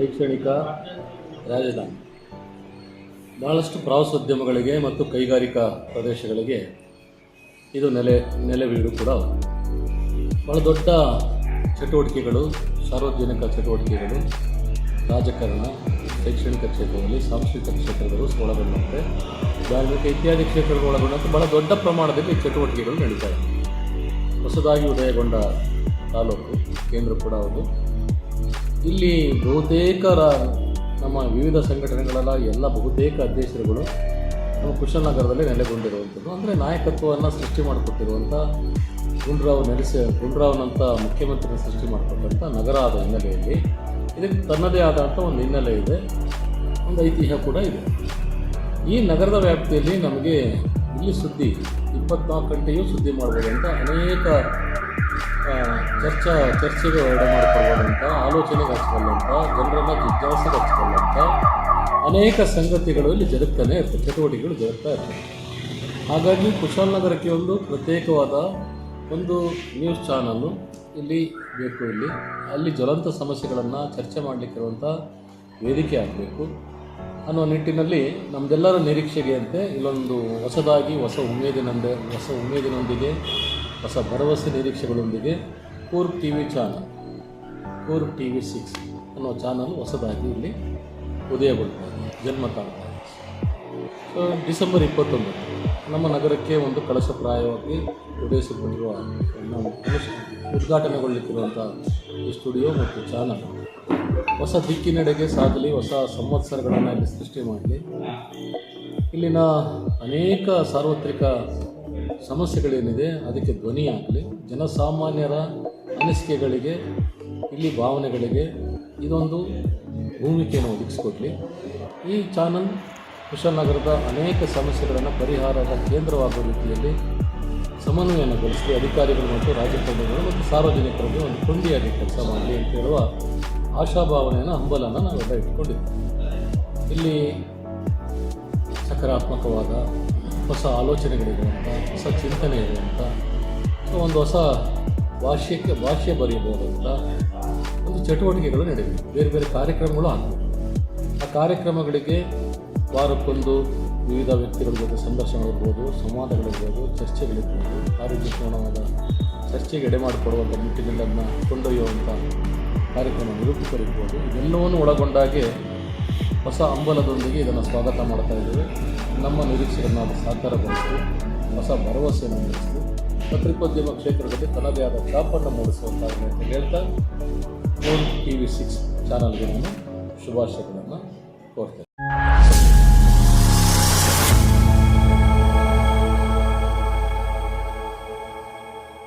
ಶೈಕ್ಷಣಿಕ ರಾಜಧಾನಿ. ಬಹಳಷ್ಟು ಪ್ರವಾಸೋದ್ಯಮಗಳಿಗೆ ಮತ್ತು ಕೈಗಾರಿಕಾ ಪ್ರದೇಶಗಳಿಗೆ ಇದು ನೆಲೆ ನೆಲೆವೀಡು ಕೂಡ ಭಾಳ ದೊಡ್ಡ ಚಟುವಟಿಕೆಗಳು, ಸಾರ್ವಜನಿಕ ಚಟುವಟಿಕೆಗಳು, ರಾಜಕಾರಣ, ಶೈಕ್ಷಣಿಕ ಕ್ಷೇತ್ರದಲ್ಲಿ, ಸಾಂಸ್ಕೃತಿಕ ಕ್ಷೇತ್ರಗಳು ಒಳಗೊಂಡಂತೆ ಧಾರ್ಮಿಕ ಇತ್ಯಾದಿ ಕ್ಷೇತ್ರಗಳು ಒಳಗೊಂಡಂತೆ ಬಹಳ ದೊಡ್ಡ ಪ್ರಮಾಣದಲ್ಲಿ ಚಟುವಟಿಕೆಗಳು ನಡೀತಾ ಇದೆ ಹೊಸದಾಗಿ ಉದಯಗೊಂಡ ತಾಲೂಕು, ಕೇಂದ್ರ ಕೂಡ ಹೌದು. ಇಲ್ಲಿ ಬಹುತೇಕ ನಮ್ಮ ವಿವಿಧ ಸಂಘಟನೆಗಳೆಲ್ಲ ಎಲ್ಲ ಬಹುತೇಕ ಅಧ್ಯಕ್ಷರುಗಳು ನಮ್ಮ ಕುಶಲನಗರದಲ್ಲಿ ನೆಲೆಗೊಂಡಿರುವಂಥದ್ದು. ಅಂದರೆ ನಾಯಕತ್ವವನ್ನು ಸೃಷ್ಟಿ ಮಾಡಿಕೊಟ್ಟಿರುವಂಥ ಗುಂಡ್ರಾವ್ ನೆಲೆಸ, ಗುಂಡ್ರಾವ್ನಂಥ ಮುಖ್ಯಮಂತ್ರಿನ ಸೃಷ್ಟಿ ಮಾಡಿಕೊಟ್ಟಂಥ ನಗರ ಆದ ಹಿನ್ನೆಲೆಯಲ್ಲಿ. ಇದಕ್ಕೆ ತನ್ನದೇ ಆದಂಥ ಒಂದು ಹಿನ್ನೆಲೆ ಇದೆ. ಒಂದು ಐತಿಹ್ಯ ಕೂಡ ಇದೆ. ಈ ನಗರದ ವ್ಯಾಪ್ತಿಯಲ್ಲಿ ನಮಗೆ ಇಲ್ಲಿ ಸುದ್ದಿ, ಇಪ್ಪತ್ನಾಲ್ಕು ಗಂಟೆಯೂ ಸುದ್ದಿ ಮಾಡ್ಬೋದು ಅಂತ ಅನೇಕ ಚರ್ಚಾ, ಚರ್ಚೆಗೆ ಹೊರಡೆ ಮಾಡ್ಕೊಳ್ಬೋದಂತ ಆಲೋಚನೆಗೆ ಹಚ್ಕೊಳ್ಳುವಂಥ ಜನರನ್ನು ಜಿಜ್ಞಾಸೆಗೆ ಹಚ್ಕೊಳ್ಳೋಂಥ ಅನೇಕ ಸಂಗತಿಗಳು ಇಲ್ಲಿ ಜರುಗ್ತಾನೆ ಇರ್ತವೆ, ಚಟುವಟಿಕೆಗಳು ಜರುಗ್ತಾ ಇರ್ತವೆ. ಹಾಗಾಗಿ ಕುಶಾಲನಗರಕ್ಕೆ ಒಂದು ಪ್ರತ್ಯೇಕವಾದ ಒಂದು ನ್ಯೂಸ್ ಚಾನಲ್ಲು ಇಲ್ಲಿ ಬೇಕು ಇಲ್ಲಿ. ಅಲ್ಲಿ ಜ್ವಲಂತ ಸಮಸ್ಯೆಗಳನ್ನು ಚರ್ಚೆ ಮಾಡಲಿಕ್ಕಿರುವಂಥ ವೇದಿಕೆ ಆಗಬೇಕು. ಅನ್ನೋ ನಿಟ್ಟಿನಲ್ಲಿ ನಮ್ಮದೆಲ್ಲರ ನಿರೀಕ್ಷೆಗೆ ಅಂತೆ ಇಲ್ಲೊಂದು ಹೊಸದಾಗಿ, ಹೊಸ ಉಮೇದಿನಂದೆ, ಹೊಸ ಉಮೇದಿನೊಂದಿಗೆ, ಹೊಸ ಭರವಸೆ ನಿರೀಕ್ಷೆಗಳೊಂದಿಗೆ Coorg T V channel Coorg T V six ಅನ್ನೋ ಚಾನಲ್ ಹೊಸದಾಗಿ ಇಲ್ಲಿ ಉದಯಗೊಳ್ತಾ ಇದೆ ಜನ್ಮ ತಾಳ್ತಾ ಡಿಸೆಂಬರ್ ಇಪ್ಪತ್ತೊಂದು ನಮ್ಮ ನಗರಕ್ಕೆ ಒಂದು ಕಳಶಪ್ರಾಯವಾಗಿ ಕಳಶ- ಉದ್ಘಾಟನೆಗೊಳ್ಳಲಿಕ್ಕಿರುವಂಥ ಈ ಸ್ಟುಡಿಯೋ ಮತ್ತು ಚಾನಲ್ ಹೊಸ ದಿಕ್ಕಿನೆಡೆಗೆ ಸಾಗಲಿ, ಹೊಸ ಸಂವತ್ಸರಗಳನ್ನು ಇಲ್ಲಿ ಸೃಷ್ಟಿ ಮಾಡಲಿ. ಇಲ್ಲಿನ ಅನೇಕ ಸಾರ್ವತ್ರಿಕ ಸಮಸ್ಯೆಗಳೇನಿದೆ, ಅದಕ್ಕೆ ಧ್ವನಿಯಾಗಲಿ, ಜನಸಾಮಾನ್ಯರ ಅನಿಸಿಕೆಗಳಿಗೆ, ಇಲ್ಲಿ ಭಾವನೆಗಳಿಗೆ ಇದೊಂದು ಭೂಮಿಕೆಯನ್ನು ಒದಗಿಸ್ಕೊಡ್ಲಿ. ಈ ಚಾನಲ್ ಕುಶಾಲನಗರದ ಅನೇಕ ಸಮಸ್ಯೆಗಳನ್ನು ಪರಿಹಾರದ ಕೇಂದ್ರವಾಗುವ ರೀತಿಯಲ್ಲಿ ಸಮನ್ವಯನಗೊಳಿಸಿ ಅಧಿಕಾರಿಗಳು ಮತ್ತು ರಾಜಕಾರಣಿಗಳು ಮತ್ತು ಸಾರ್ವಜನಿಕರಿಗೆ ಒಂದು ಕೊಂಡಿಯಾಗಿ ಕೆಲಸ ಮಾಡಲಿ ಅಂತ ಹೇಳುವ ಆಶಾಭಾವನೆಯನ್ನು, ಹಂಬಲನ ನಾವೆಲ್ಲ ಇಟ್ಕೊಂಡಿದ್ದೀವಿ ಇಲ್ಲಿ ಸಕಾರಾತ್ಮಕವಾದ ಹೊಸ ಆಲೋಚನೆಗಳಿರುವಂಥ ಹೊಸ ಚಿಂತನೆ ಸೊ ಒಂದು ಹೊಸ ಭಾಷ್ಯಕ್ಕೆ ಬರೆಯಬಹುದು ಅಂತ ಒಂದು ಚಟುವಟಿಕೆಗಳು ನಡೆಯಬೇಕು ಬೇರೆ ಬೇರೆ ಕಾರ್ಯಕ್ರಮಗಳು ಆಗಬೇಕು ಆ ಕಾರ್ಯಕ್ರಮಗಳಿಗೆ ವಾರಕ್ಕೊಂದು ವಿವಿಧ ವ್ಯಕ್ತಿಗಳ ಜೊತೆ ಸಂದರ್ಶನಗಳಿರ್ಬೋದು ಸಂವಾದಗಳಿರ್ಬೋದು ಚರ್ಚೆಗಳಿರ್ಬೋದು ಆರೋಗ್ಯಪೂರ್ಣವಾದ ಚರ್ಚೆಗೆ ಎಡೆ ಮಾಡಿಕೊಡುವಂಥ ನಿಟ್ಟಿನಲ್ಲಿ ಅದನ್ನು ಕೊಂಡೊಯ್ಯುವಂಥ ಕಾರ್ಯಕ್ರಮ ನಿರೂಪಕರಿರ್ಬೋದು ಇದೆಲ್ಲವನ್ನು ಒಳಗೊಂಡಾಗೆ ಹೊಸ ಹಂಬಲದೊಂದಿಗೆ ಇದನ್ನು ಸ್ವಾಗತ ಮಾಡ್ತಾ ಇದ್ದೇವೆ. ನಮ್ಮ ನಿರೀಕ್ಷೆಯನ್ನು ಅದು ಸಾಕಾರಗೊಳಿಸಿ ಹೊಸ ಭರವಸೆಯನ್ನು ಮೂಡಿಸಿ ಪತ್ರಿಕೋದ್ಯಮ ಕ್ಷೇತ್ರದಲ್ಲಿ ತನ್ನದೇ ಆದ ಛಾಪನ್ನು ಮೂಡಿಸುವಂತಾಗಲಿ ಅಂತ ಹೇಳ್ತಾ ಫೋನ್ ಟಿ ವಿ ಸಿಕ್ಸ್ ಚಾನಲ್ಗೆ ನಾನು ಶುಭಾಶಯಗಳನ್ನು ಕೋರ್ತೇನೆ